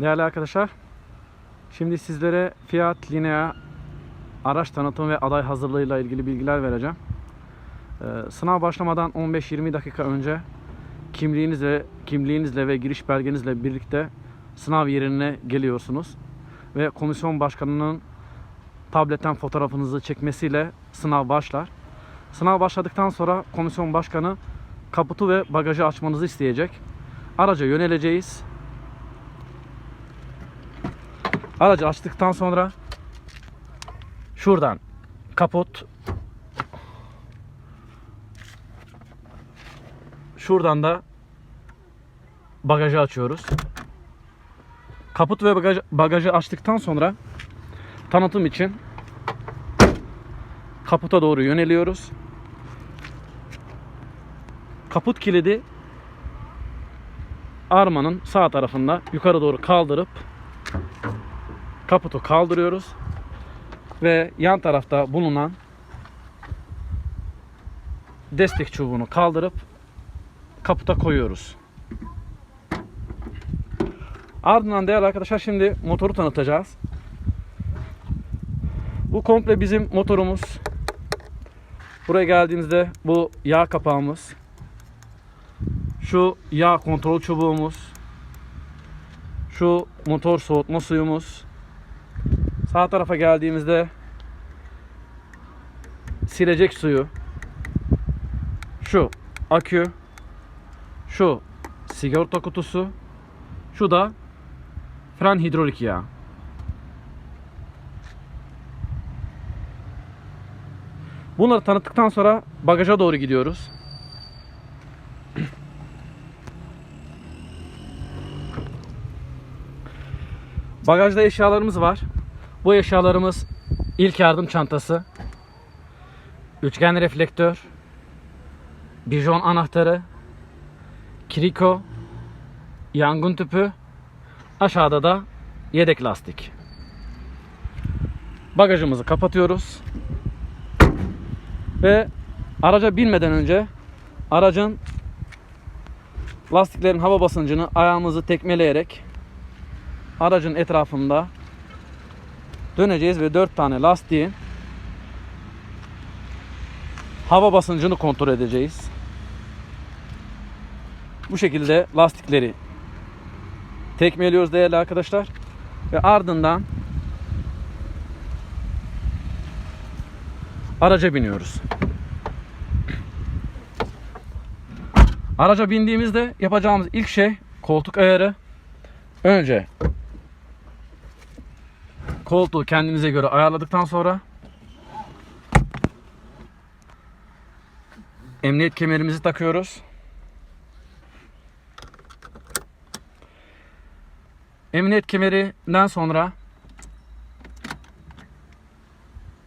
Değerli arkadaşlar, şimdi sizlere Fiat Linea araç tanıtım ve aday hazırlığıyla ilgili bilgiler vereceğim. Ee, sınav başlamadan 15-20 dakika önce kimliğinizle, kimliğinizle ve giriş belgenizle birlikte sınav yerine geliyorsunuz. Ve komisyon başkanının tabletten fotoğrafınızı çekmesiyle sınav başlar. Sınav başladıktan sonra komisyon başkanı kaputu ve bagajı açmanızı isteyecek. Araca yöneleceğiz. Aracı açtıktan sonra şuradan kaput şuradan da bagajı açıyoruz. Kaput ve bagaj, bagajı açtıktan sonra tanıtım için kaputa doğru yöneliyoruz. Kaput kilidi armanın sağ tarafında yukarı doğru kaldırıp kaputu kaldırıyoruz ve yan tarafta bulunan destek çubuğunu kaldırıp kaputa koyuyoruz. Ardından değerli arkadaşlar şimdi motoru tanıtacağız. Bu komple bizim motorumuz. Buraya geldiğimizde bu yağ kapağımız. Şu yağ kontrol çubuğumuz. Şu motor soğutma suyumuz. Sağ tarafa geldiğimizde silecek suyu. Şu akü. Şu sigorta kutusu. Şu da fren hidrolik yağı. Bunları tanıttıktan sonra bagaja doğru gidiyoruz. Bagajda eşyalarımız var. Bu eşyalarımız ilk yardım çantası, üçgen reflektör, bijon anahtarı, kriko, yangın tüpü, aşağıda da yedek lastik. Bagajımızı kapatıyoruz. Ve araca binmeden önce aracın lastiklerin hava basıncını ayağımızı tekmeleyerek aracın etrafında döneceğiz ve 4 tane lastiğin hava basıncını kontrol edeceğiz. Bu şekilde lastikleri tekmeliyoruz değerli arkadaşlar ve ardından araca biniyoruz. Araca bindiğimizde yapacağımız ilk şey koltuk ayarı. Önce koltuğu kendimize göre ayarladıktan sonra emniyet kemerimizi takıyoruz. Emniyet kemerinden sonra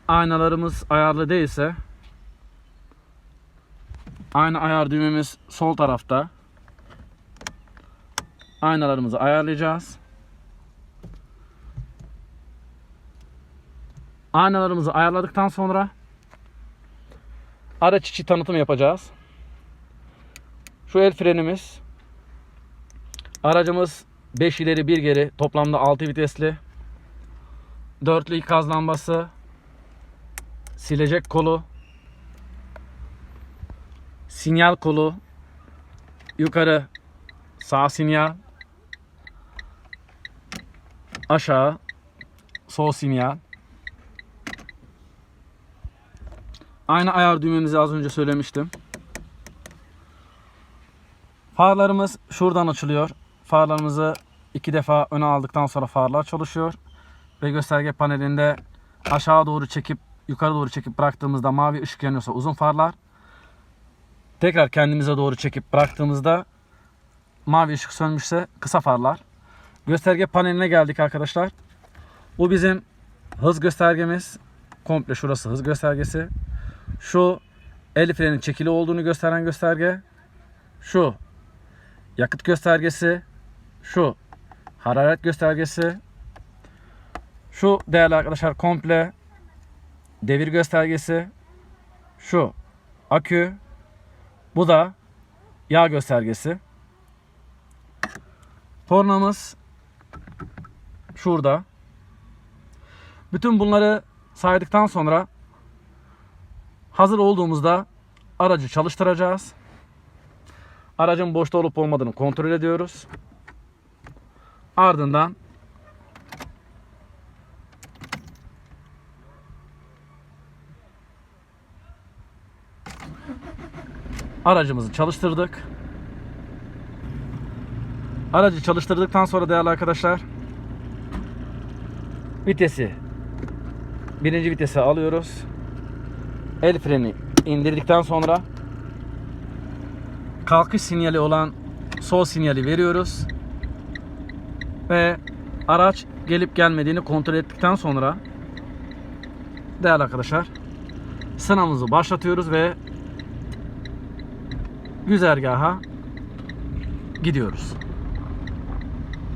aynalarımız ayarlı değilse ayna ayar düğmemiz sol tarafta. Aynalarımızı ayarlayacağız. Aynalarımızı ayarladıktan sonra araç içi tanıtım yapacağız. Şu el frenimiz. Aracımız 5 ileri 1 geri toplamda 6 vitesli. Dörtlü ikaz lambası. Silecek kolu. Sinyal kolu. Yukarı sağ sinyal. Aşağı sol sinyal. Aynı ayar düğmemizi az önce söylemiştim. Farlarımız şuradan açılıyor. Farlarımızı iki defa öne aldıktan sonra farlar çalışıyor. Ve gösterge panelinde aşağı doğru çekip yukarı doğru çekip bıraktığımızda mavi ışık yanıyorsa uzun farlar. Tekrar kendimize doğru çekip bıraktığımızda mavi ışık sönmüşse kısa farlar. Gösterge paneline geldik arkadaşlar. Bu bizim hız göstergemiz. Komple şurası hız göstergesi. Şu el frenin çekili olduğunu gösteren gösterge. Şu yakıt göstergesi. Şu hararet göstergesi. Şu değerli arkadaşlar komple devir göstergesi. Şu akü. Bu da yağ göstergesi. Tornamız şurada. Bütün bunları saydıktan sonra hazır olduğumuzda aracı çalıştıracağız. Aracın boşta olup olmadığını kontrol ediyoruz. Ardından aracımızı çalıştırdık. Aracı çalıştırdıktan sonra değerli arkadaşlar vitesi birinci vitese alıyoruz. El freni indirdikten sonra kalkış sinyali olan sol sinyali veriyoruz. Ve araç gelip gelmediğini kontrol ettikten sonra değerli arkadaşlar sınavımızı başlatıyoruz ve güzergaha gidiyoruz.